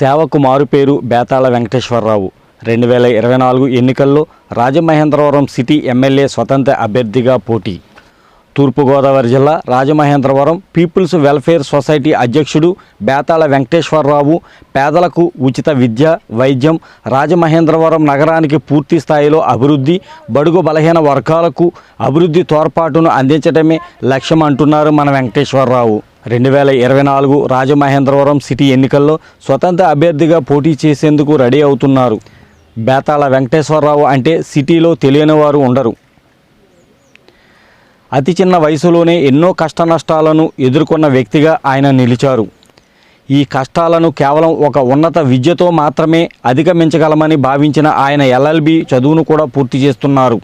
సేవకు మారుపేరు బేతాళ వెంకటేశ్వరరావు. రెండు వేల ఇరవై నాలుగు ఎన్నికల్లో రాజమహేంద్రవరం సిటీ ఎమ్మెల్యే స్వతంత్ర అభ్యర్థిగా పోటీ. తూర్పుగోదావరి జిల్లా రాజమహేంద్రవరం పీపుల్స్ వెల్ఫేర్ సొసైటీ అధ్యక్షుడు బేతాళ వెంకటేశ్వరరావు పేదలకు ఉచిత విద్య వైద్యం రాజమహేంద్రవరం నగరానికి పూర్తి స్థాయిలో అభివృద్ధి బడుగు బలహీన వర్గాలకు అభివృద్ధి తోడ్పాటును అందించడమే లక్ష్యం అంటున్నారు మన వెంకటేశ్వరరావు. రెండు వేల ఇరవై నాలుగు రాజమహేంద్రవరం సిటీ ఎన్నికల్లో స్వతంత్ర అభ్యర్థిగా పోటీ చేసేందుకు రెడీ అవుతున్నారు. బేతాళ వెంకటేశ్వరరావు అంటే సిటీలో తెలియని వారు ఉండరు. అతి చిన్న వయసులోనే ఎన్నో కష్ట నష్టాలను ఎదుర్కొన్న వ్యక్తిగా ఆయన నిలిచారు. ఈ కష్టాలను కేవలం ఒక ఉన్నత విద్యతో మాత్రమే అధిగమించగలమని భావించిన ఆయన ఎల్ఎల్బి చదువును కూడా పూర్తి చేస్తున్నారు.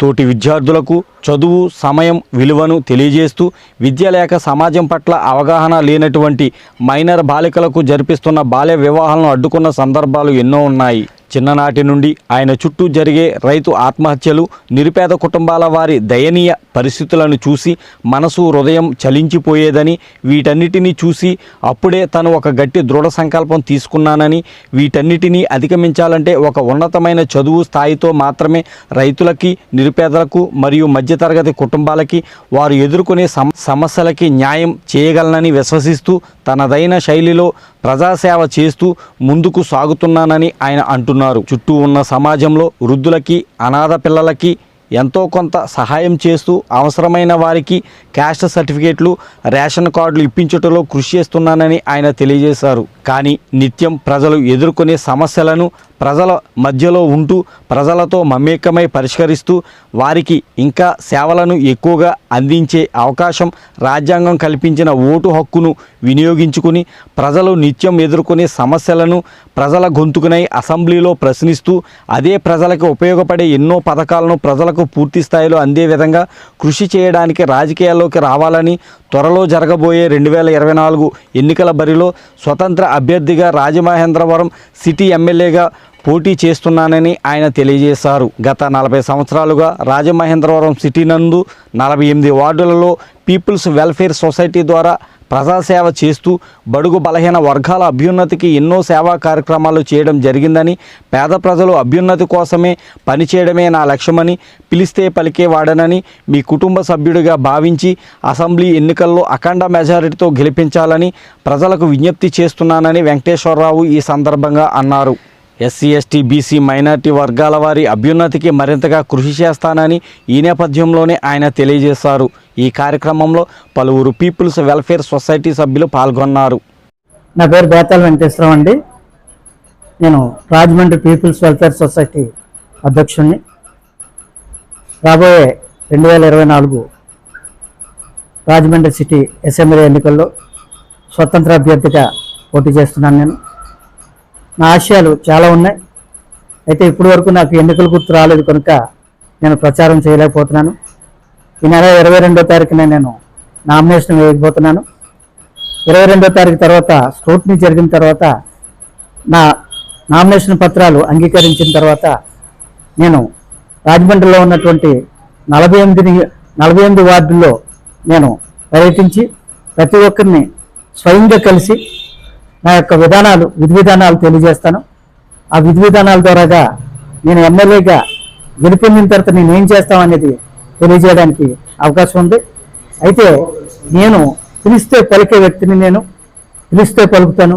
తోటి విద్యార్థులకు చదువు సమయం విలువను తెలియజేస్తూ విద్య లేక సమాజం పట్ల అవగాహన లేనటువంటి మైనర్ బాలికలకు జరిపిస్తున్న బాల్య వివాహాలను అడ్డుకున్న సందర్భాలు ఎన్నో ఉన్నాయి. చిన్ననాటి నుండి ఆయన చుట్టూ జరిగే రైతు ఆత్మహత్యలు నిరుపేద కుటుంబాల వారి దయనీయ పరిస్థితులను చూసి మనసు హృదయం చలించిపోయేదని వీటన్నిటినీ చూసి అప్పుడే తను ఒక గట్టి దృఢ సంకల్పం తీసుకున్నానని వీటన్నిటినీ అధిగమించాలంటే ఒక ఉన్నతమైన చదువు స్థాయితో మాత్రమే రైతులకి నిరుపేదలకు మరియు మధ్యతరగతి కుటుంబాలకి వారు ఎదుర్కొనే సమస్యలకి న్యాయం చేయగలనని విశ్వసిస్తూ తనదైన శైలిలో ప్రజాసేవ చేస్తూ ముందుకు సాగుతున్నానని ఆయన అంటున్నారు. చుట్టూ ఉన్న సమాజంలో వృద్ధులకి అనాథ పిల్లలకి ఎంతో కొంత సహాయం చేస్తూ అవసరమైన వారికి క్యాస్ట్ సర్టిఫికేట్లు రేషన్ కార్డులు ఇప్పించటంలో కృషి చేస్తున్నానని ఆయన తెలియజేశారు. కానీ నిత్యం ప్రజలు ఎదుర్కొనే సమస్యలను ప్రజల మధ్యలో ఉంటూ ప్రజలతో మమేకమై పరిష్కరిస్తూ వారికి ఇంకా సేవలను ఎక్కువగా అందించే అవకాశం రాజ్యాంగం కల్పించిన ఓటు హక్కును వినియోగించుకుని ప్రజలు నిత్యం ఎదుర్కొనే సమస్యలను ప్రజల గొంతుకునై అసెంబ్లీలో ప్రశ్నిస్తూ అదే ప్రజలకు ఉపయోగపడే ఎన్నో పథకాలను ప్రజలకు పూర్తి స్థాయిలో అందే విధంగా కృషి చేయడానికి రాజకీయాల్లోకి రావాలని త్వరలో జరగబోయే రెండు వేల ఇరవై నాలుగు ఎన్నికల బరిలో స్వతంత్ర అభ్యర్థిగా రాజమహేంద్రవరం సిటీ ఎమ్మెల్యేగా పోటీ చేస్తున్నానని ఆయన తెలియజేశారు. గత నలభై సంవత్సరాలుగా రాజమహేంద్రవరం సిటీ నందు నలభై ఎనిమిది వార్డులలో పీపుల్స్ వెల్ఫేర్ సొసైటీ ద్వారా ప్రజాసేవ చేస్తూ బడుగు బలహీన వర్గాల అభ్యున్నతికి ఎన్నో సేవా కార్యక్రమాలు చేయడం జరిగిందని పేద ప్రజలు అభ్యున్నతి కోసమే పనిచేయడమే నా లక్ష్యమని పిలిస్తే పలికేవాడనని మీ కుటుంబ సభ్యుడిగా భావించి అసెంబ్లీ ఎన్నికల్లో అఖండ మెజారిటీతో గెలిపించాలని ప్రజలకు విజ్ఞప్తి చేస్తున్నానని వెంకటేశ్వరరావు ఈ సందర్భంగా అన్నారు. ఎస్సీ ఎస్టీ బీసీ మైనార్టీ వర్గాల వారి అభ్యున్నతికి మరింతగా కృషి చేస్తానని ఈ నేపథ్యంలోనే ఆయన తెలియజేశారు. ఈ కార్యక్రమంలో పలువురు పీపుల్స్ వెల్ఫేర్ సొసైటీ సభ్యులు పాల్గొన్నారు. నా పేరు బేతాల వెంకటేశ్వరరావు అండి. నేను రాజమండ్రి పీపుల్స్ వెల్ఫేర్ సొసైటీ అధ్యక్షుడిని రాబోయే రెండు వేల ఇరవై నాలుగు రాజమండ్రి సిటీ అసెంబ్లీ ఎన్నికల్లో స్వతంత్ర అభ్యర్థిగా పోటీ చేస్తున్నాను నేను. నా ఆశయాలు చాలా ఉన్నాయి. అయితే ఇప్పటి వరకు నాకు ఎన్నికల గుర్తు రాలేదు కనుక నేను ప్రచారం చేయలేకపోతున్నాను. ఈ నెల ఇరవై రెండో తారీఖున నేను నామినేషన్ వేయకపోతున్నాను ఇరవై రెండో తారీఖు తర్వాత స్క్రూట్నీ జరిగిన తర్వాత నా నామినేషన్ పత్రాలు అంగీకరించిన తర్వాత నేను రాజమండ్రిలో ఉన్నటువంటి నలభై ఎనిమిది నలభై ఎనిమిది వార్డుల్లో నేను పర్యటించి ప్రతి ఒక్కరిని స్వయంగా కలిసి నా యొక్క విధానాలు విధి విధానాలు తెలియజేస్తాను. ఆ విధి విధానాల ద్వారాగా నేను ఎమ్మెల్యేగా గెలుపొందిన తర్వాత నేను ఏం చేస్తామనేది తెలియజేయడానికి అవకాశం ఉంది. అయితే నేను పిలిస్తే పలికే వ్యక్తిని నేను పిలిస్తే పలుకుతాను.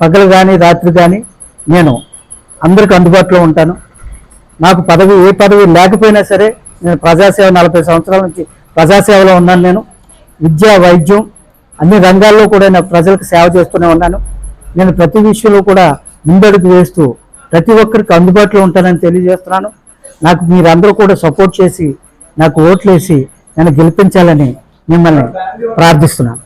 పగలు కానీ రాత్రి కానీ నేను అందరికి అందుబాటులో ఉంటాను. నాకు పదవి ఏ పదవి లేకపోయినా సరే నేను ప్రజాసేవ నలభై సంవత్సరాల నుంచి ప్రజాసేవలో ఉన్నాను నేను. విద్య వైద్యం అన్ని రంగాల్లో కూడా నేను ప్రజలకు సేవ చేస్తూనే ఉన్నాను. నేను ప్రతి విషయంలో కూడా ముందడుగు వేస్తూ ప్రతి ఒక్కరికి అందుబాటులో ఉంటానని తెలియజేస్తున్నాను. నాకు మీరందరూ కూడా సపోర్ట్ చేసి నాకు ఓట్లేసి నన్ను గెలిపించాలని మిమ్మల్ని ప్రార్థిస్తున్నాను.